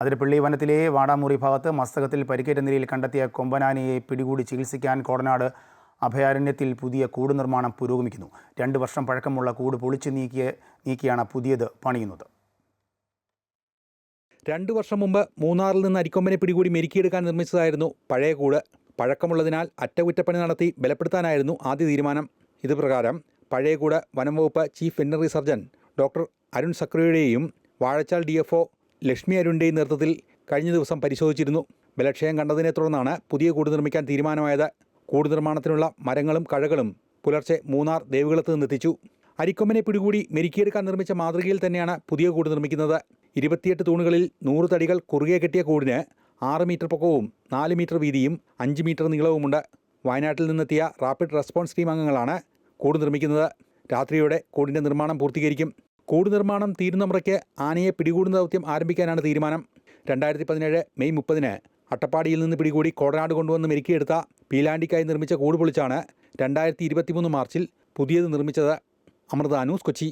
അതിരപ്പള്ളി വനത്തിലെ വാടാമുറി ഭാഗത്ത് മസ്തകത്തിൽ പരിക്കേറ്റ നിലയിൽ കണ്ടെത്തിയ കൊമ്പനാനയെ പിടികൂടി ചികിത്സിക്കാൻ കോടനാട് അഭയാരണ്യത്തിൽ പുതിയ കൂട് നിർമ്മാണം പുരോഗമിക്കുന്നു. രണ്ട് വർഷം പഴക്കമുള്ള കൂട് പൊളിച്ചു നീക്കിയ നീക്കിയാണ് പുതിയത് പണിയുന്നത്. രണ്ടു വർഷം മുമ്പ് മൂന്നാറിൽ നിന്ന് അരിക്കൊമ്പനെ പിടികൂടി മെരുക്കിയെടുക്കാൻ നിർമ്മിച്ചതായിരുന്നു പഴയ കൂട്. പഴക്കമുള്ളതിനാൽ അറ്റകുറ്റപ്പണി നടത്തി ബലപ്പെടുത്താനായിരുന്നു ആദ്യ തീരുമാനം. ഇത് പ്രകാരം പഴയ കൂട് വനം വകുപ്പ് chief veterinary surgeon doctor Arun സക്രിയുടെയും Vazhachal D F Lakshmi അരുണിന്റെയും നേതൃത്വത്തിൽ കഴിഞ്ഞ ദിവസം പരിശോധിച്ചിരുന്നു. ബലക്ഷയം കണ്ടതിനെ തുടർന്നാണ് പുതിയ കൂട് നിർമ്മിക്കാൻ തീരുമാനമായത്. കൂട് നിർമ്മാണത്തിനുള്ള മരങ്ങളും കഴകളും പുലർച്ചെ മൂന്നാർ ദേവികുളത്ത് നിന്നെത്തിച്ചു. അരിക്കൊമ്പനെ പിടികൂടി മെരുക്കിയെടുക്കാൻ നിർമ്മിച്ച മാതൃകയിൽ തന്നെയാണ് പുതിയ കൂട് നിർമ്മിക്കുന്നത്. ഇരുപത്തിയെട്ട് തൂണുകളിൽ നൂറ് തടികൾ കുറുകെ കെട്ടിയ കൂടിന് ആറ് മീറ്റർ പൊക്കവും നാല് മീറ്റർ വീതിയും അഞ്ച് മീറ്റർ നീളവുമുണ്ട്. വയനാട്ടിൽ നിന്നെത്തിയ റാപ്പിഡ് റെസ്പോൺസ് ടീം അംഗങ്ങളാണ് കൂട് നിർമ്മിക്കുന്നത്. രാത്രിയോടെ കൂടിന്റെ നിർമ്മാണം പൂർത്തീകരിക്കും. കൂട് നിർമ്മാണം തീരുന്ന മുറയ്ക്ക് ആനയെ പിടികൂടുന്ന ദൗത്യം ആരംഭിക്കാനാണ് തീരുമാനം. രണ്ടായിരത്തി പതിനേഴ് മെയ് മുപ്പതിന് അട്ടപ്പാടിയിൽ നിന്ന് പിടികൂടി കോടനാട് കൊണ്ടുവന്ന് മെരുക്കിയെടുത്ത പീലാണ്ടിക്കായി നിർമ്മിച്ച കൂട് പൊളിച്ചാണ് രണ്ടായിരത്തി ഇരുപത്തിമൂന്ന് മാർച്ചിൽ പുതിയത് നിർമ്മിച്ചത്. അമൃത കൊച്ചി.